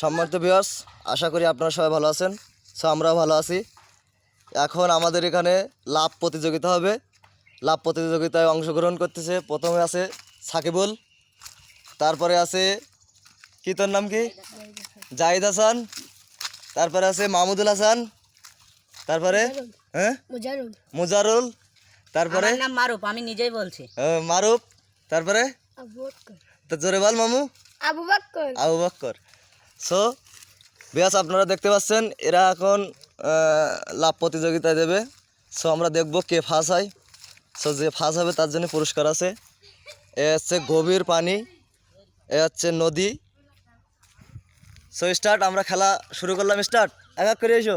সম্মানিত বিয়ার্স আশা করি আপনারা সবাই ভালো আছেন। সো আমরাও ভালো আছি। এখন আমাদের এখানে লাভ প্রতিযোগিতা হবে। লাভ প্রতিযোগিতায় অংশগ্রহণ করতেছে। প্রথমে আছে সাকিবুল তারপরে আছে কি তোর নাম কি? জাহিদ হাসান তারপরে আছে মাহমুদুল হাসান তারপরে হ্যাঁ? মুজারুল। মুজারুল তারপরে? নাম মারুফ আমি নিজেই বলছি। মারুফ তারপরে? তো জোরে বল মামু। আবু বক্কর। আবু বক্কর। সো বিয়াস আপনারা দেখতে পাচ্ছেন, এরা এখন লাভ প্রতিযোগিতায় দেবে। সো আমরা দেখব কে ফাঁস হয়। সো যে ফাঁস হবে, তার জন্য পুরস্কার আছে। এ হচ্ছে গভীর পানি, এ হচ্ছে নদী। সো স্টার্ট আমরা খেলা শুরু করলাম স্টার্ট এক এক করে এসো।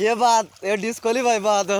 ये बात ये डिस्कोली भाई बात